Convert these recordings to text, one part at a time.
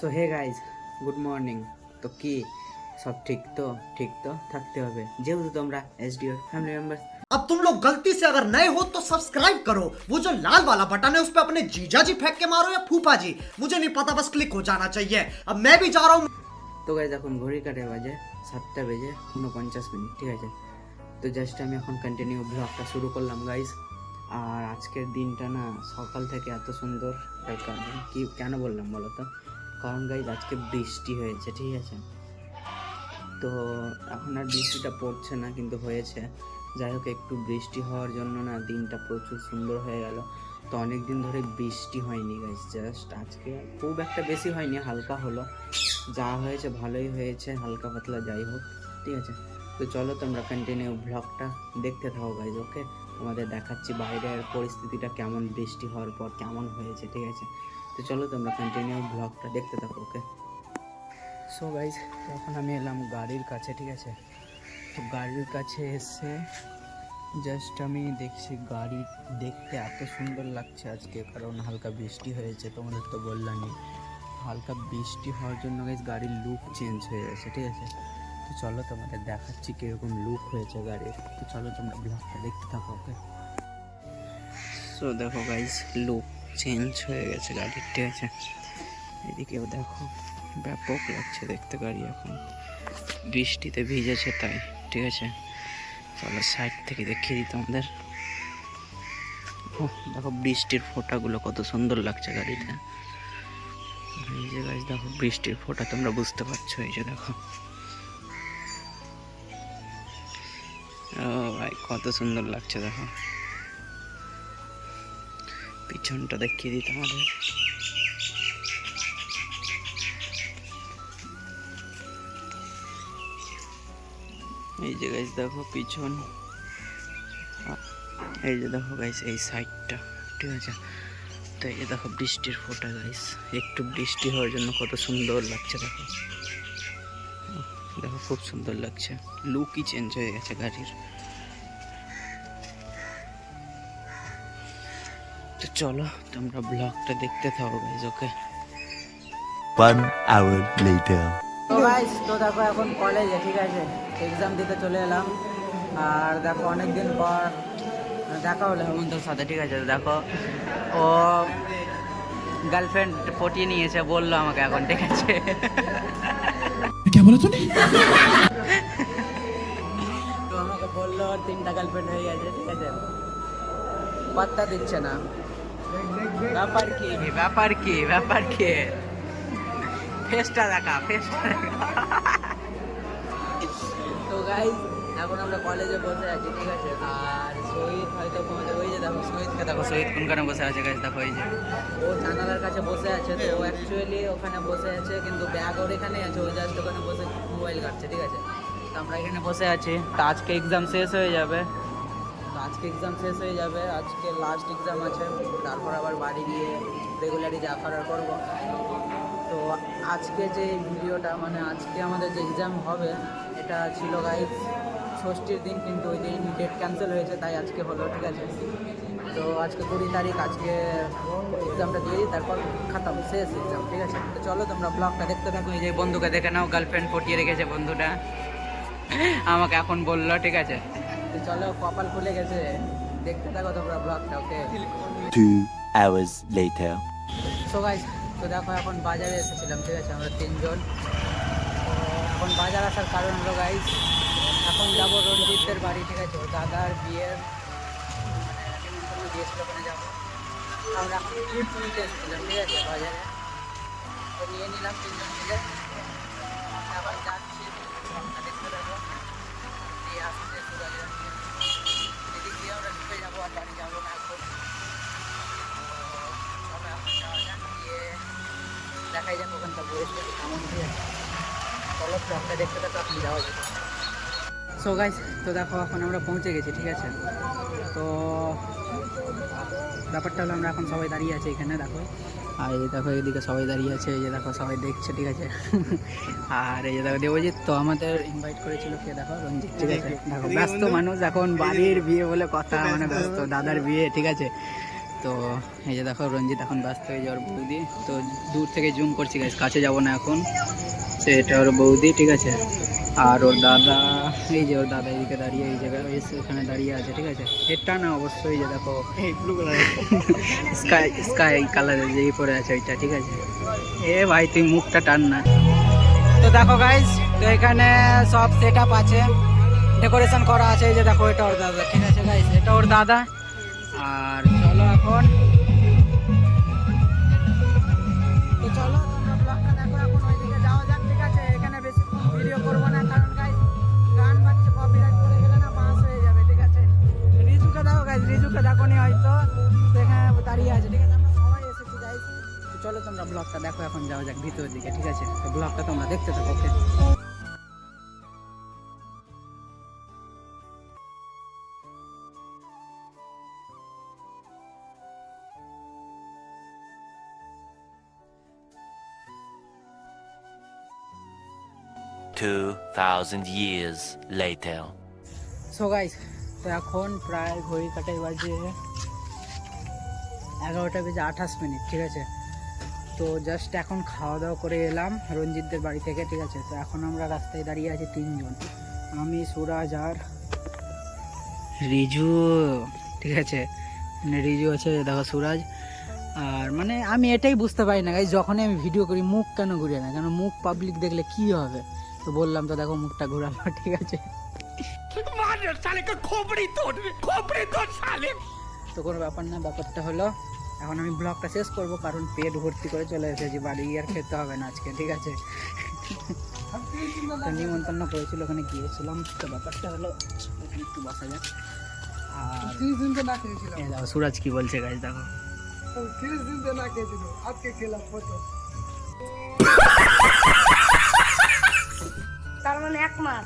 so hey guys good morning তো কি সব ঠিক তো ঠিক তো থাকতে হবে যেহেতু তোমরা এসডিওর ফ্যামিলি মেম্বার अब तुम लोग गलती से अगर नए हो तो सब्सक्राइब करो वो जो लाल वाला बटन है उस पर अपने जीजा जी फेंक के मारो या फूफा जी मुझे नहीं पता बस क्लिक हो जाना चाहिए अब मैं भी जा रहा हूँ তো গাইজ এখন ঘড়ি কাটে বাজে সাতটা বেজে উনপঞ্চাশ মিনিট ঠিক আছে তো জাস্ট আমি এখন কন্টিনিউ ব্লগটা শুরু করলাম গাইজ আর আজকের দিনটা না সকাল থেকে এত সুন্দর তার কারণ কি কেন বললাম বলো তো কারণ গাইজ আজকে বৃষ্টি হয়েছে, ঠিক আছে? তো এখন আর বৃষ্টিটা পড়ছে না, কিন্তু হয়েছে। যাই হোক, একটু বৃষ্টি হওয়ার জন্য না দিনটা প্রচুর সুন্দর হয়ে গেল। তো অনেক দিন ধরে বৃষ্টি হয়নি গাইজ জাস্ট আজকে খুব একটা বেশি হয়নি, হালকা হলো। যা হয়েছে ভালোই হয়েছে, হালকা পাতলা যাই হোক, ঠিক আছে? তো চলো তোমরা কন্টিনিউ ব্লগটা দেখতে থাকো গাইজ ওকে তোমাদের দেখাচ্ছি বাইরের পরিস্থিতিটা, কেমন বৃষ্টি হওয়ার পর কেমন হয়েছে, ঠিক আছে? তো চলো তোমরা কন্টিনিউ ব্লগটা দেখতে থাকো ওকে সো গাইজ তখন আমি এলাম গাড়ির কাছে, ঠিক আছে? তো গাড়ির কাছে এসে জাস্ট আমি দেখছি গাড়ি দেখতে এত সুন্দর লাগছে আজকে, কারণ হালকা বৃষ্টি হয়েছে, তোমাদের তো বললামই। হালকা বৃষ্টি হওয়ার জন্য গাইজ গাড়ির লুক চেঞ্জ হয়ে গেছে, ঠিক আছে? তো চলো তোমাদের দেখাচ্ছি কীরকম লুক হয়েছে গাড়ির। তো চলো তোমরা ব্লগটা দেখতে থাকো ওকে সো দেখো গাইজ লুক চেঞ্জ হয়ে গেছে, গাড়ির ঠিক আছে এদিকেও দেখো, ব্যাপক লাগছে দেখতে গাড়ি এখন। বৃষ্টিতে ভিজেছে তাই, ঠিক আছে। চলো সাইড থেকে দেখিয়ে দিই তোমাদের। ও দেখো বৃষ্টির ফোঁটাগুলো কত সুন্দর লাগছে গাড়িতে। যে গাছ দেখো বৃষ্টির ফোঁটা, তোমরা বুঝতে পারছ, এই যে দেখো। ও ভাই, কত সুন্দর লাগছে দেখো। পিছনটা দেখিয়ে দিই তোমাদের। এই যে গাইস দেখো পিছন। এই যে দেখো গাইস এই সাইডটা ঠিক আছে? তো এই যে দেখো বৃষ্টির ফোটা গাইস একটু বৃষ্টি হওয়ার জন্য কত সুন্দর লাগছে দেখো। দেখো, খুব সুন্দর লাগছে। লুকই চেঞ্জ হয়ে গেছে গাড়ির। তো চলো তোমরা ব্লগটা দেখতে থাকো guys okay one hour later তো গাইজ তো দেখো এখন কলেজে ঠিক আছে? এক্সাম দিতে চলে এলাম। আর দেখো অনেকদিন পর দেখা হলো হেমন্তর সাথে ঠিক আছে? দেখো ও গার্লফ্রেন্ড পটিয়ে নিয়েছে বলল আমাকে এখন ঠিক আছে? তো আমাকে বলল তিনটা গার্লফ্রেন্ড হয়ে গেছে ঠিক আছে? পাত্তা দিচ্ছে না। ব্যাপার কি? ব্যাপার কি? ব্যাপার কি? ফেসটা দেখা ফেসটা তো গাইজ এখন আমরা কলেজে বসে আছি ঠিক আছে? আর শহীদ হয়তো তোমাদের ওই যে দেখো শহীদকে দেখো। শহীদ কোনখানে বসে আছে গাইজ দেখো ওই যে। ও জানালার কাছে বসে আছে তো ও অ্যাকচুয়ালি ওখানে বসে আছে কিন্তু ব্যাগ ওর এখানে আছে ও জাস্ট ওখানে বসে মোবাইল কাটছে ঠিক আছে? তো আমরা এখানে বসে আছি। তো আজকে এক্সাম শেষ হয়ে যাবে। এক্সাম শেষ হয়ে যাবে, আজকে লাস্ট এক্সাম আছে, তারপর আবার বাড়ি গিয়ে রেগুলারই যা করার করব। তো আজকে যে ভিডিওটা মানে আজকে আমাদের যে এক্সাম হবে, এটা ছিল গাইজ ষষ্ঠীর দিন, কিন্তু ওই দিন ডেট ক্যান্সেল হয়েছে, তাই আজকে হলো, ঠিক আছে? তো আজকে কুড়ি তারিখ, আজকে এক্সামটা দিয়ে দিই, তারপর খাতাম, শেষ এক্সাম ঠিক আছে? তো চলো তোমরা ব্লগটা দেখতে থাকো, এই যে বন্ধুকে দেখে নাও গার্লফ্রেন্ড পটিয়ে রেখেছে বন্ধুটা। আমাকে এখন বলল, ঠিক আছে? তো চলো কপাল খুলে গেছে। দেখতে থাকো তোমরা ব্লগটা okay Two hours later. So guys তো দেখো এখন বাজারে এসেছিলাম ঠিক আছে? আমরা তিনজন। এখন বাজার আসার কারণ হলো গাইস এখন যাব রঞ্জিতদের বাড়ি ঠিক আছে? ওর দাদার বিয়ের। মানে দিয়েছিল ওখানে যাব। আমরা এখন গিফট নিতে এসেছিলাম ঠিক আছে? বাজারে। তো নিয়ে নিলাম তিনজন মিলে। দিয়ে দিয়ে দেখাই কেমন ব্লগটা দেখতে যাওয়া সো গাইস তো দেখো, এখন আমরা পৌঁছে গেছি, ঠিক আছে? তো ব্যাপারটা হলো, আমরা এখন সবাই দাঁড়িয়ে আছি এখানে, দেখো। আর এই দেখো এদিকে সবাই দাঁড়িয়ে আছে এই যে দেখো সবাই দেখছে ঠিক আছে? আর এই যে দেখো দেবজিৎ তো আমাদের ইনভাইট করেছিল কে দেখো? রঞ্জিত ঠিক আছে? দেখো ব্যস্ত মানুষ এখন বাড়ির বিয়ে বলে কথা মানে ব্যস্ত দাদার বিয়ে ঠিক আছে? তো এই যে দেখো রঞ্জিত এখন ব্যস্ত হয়ে যাওয়ার বৌদি। তো দূর থেকে জুম করছি গাইস কাছে যাব না এখন। সেটা ওর বৌদি ঠিক আছে? আর ওর দাদা এই যে ওর দাদা এদিকে দাঁড়িয়ে এই জায়গায় ওই এখানে দাঁড়িয়ে আছে ঠিক আছে? এটা না অবশ্যই যে দেখো ব্লু স্কাই স্কাই কালারের যেই পরে আছে ওইটা ঠিক আছে? এ ভাই তুই মুখটা টান না। তো দেখো গাইস তো এখানে সব সেট আপ আছে। ডেকোরেশন করা আছে এই যে দেখো এটা ওর দাদা। ঠিক আছে গাইস এটা ওর দাদা। আর চলো এখন তোমরা ব্লগটা দেখো এখন যাওয়া যাক ভিতর দিকে ঠিক আছে? তো ব্লগটা তোমরা দেখতে থাকো okay Two thousand years later. So guys তো এখন প্রায় ঘড়ি কাটাই বাজে এগারোটা বেজে আঠাশ মিনিট ঠিক আছে? তো জাস্ট এখন খাওয়া দাওয়া করে এলাম রঞ্জিতদের বাড়ি থেকে ঠিক আছে? তো এখন আমরা রাস্তায় দাঁড়িয়ে আছি তিনজন। আমি সুরাজ আর রিজু ঠিক আছে? মানে রিজু আছে দেখো সুরাজ। আর মানে আমি এটাই বুঝতে পারি না গাইজ যখনই আমি ভিডিও করি মুখ কেন ঘুরে না? কেন মুখ পাবলিক দেখলে কি হবে? তো বললাম তো দেখো মুখটা ঘুরালো ঠিক আছে? তো কোনো ব্যাপার না ব্যাপারটা হলো এখন আমি ব্লগটা শেষ করব কারণ পেট ভর্তি করে চলে এসেছি বাড়ি আর খেতে হবে না আজকে ঠিক আছে? তো নিমন্ত্রণ করেছিল ওখানে গিয়েছিলাম তো ব্যাপারটা হলো একটু বসা যাক। আর সুরাজ কি বলছে গাছ দেখো। তার মানে এক মাস।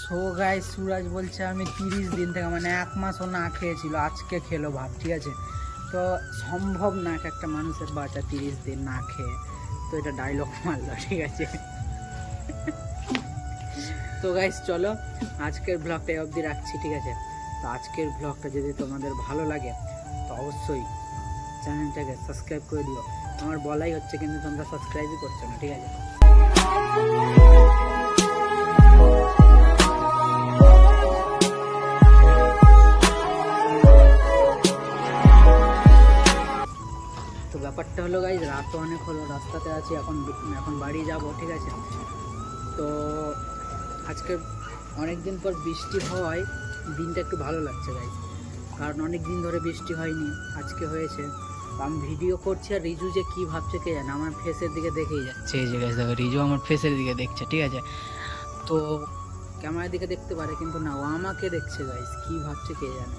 সো গাই সুরাজ বলছে আমি তিরিশ দিন থেকে মানে এক মাসও না খেয়েছিল আজকে খেলো ভাব ঠিক আছে? তো সম্ভব না এক একটা মানুষের বাচ্চা তিরিশ দিন না খেয়ে। তো এটা ডায়লগ মারলো, ঠিক আছে? তো গাইস চলো, আজকের ব্লগটা অবধি রাখছি, ঠিক আছে? তো আজকের ব্লগটা যদি তোমাদের ভালো লাগে, তো অবশ্যই চ্যানেলটাকে সাবস্ক্রাইব করে দিও। আমার বলাই হচ্ছে কিন্তু তোমরা সাবস্ক্রাইবই করছ না, ঠিক আছে? ব্যাপারটা হলো গাইজ রাত তো অনেক হলো রাস্তাতে আছি এখন এখন বাড়ি যাব ঠিক আছে? তো আজকে অনেক দিন পর বৃষ্টি হওয়ায় দিনটা একটু ভালো লাগছে গাইজ কারণ অনেক দিন ধরে বৃষ্টি হয়নি আজকে হয়েছে। আমি ভিডিও করছি আর রিজু যে কী ভাবছে কে জানে আমার ফেসের দিকে দেখেই যাচ্ছে। এই যে গাইজ দেখো রিজু আমার ফেসের দিকে দেখছে ঠিক আছে? তো ক্যামেরার দিকে দেখতে পারে কিন্তু না ও আমাকে দেখছে গাইজ কী ভাবছে কে জানে।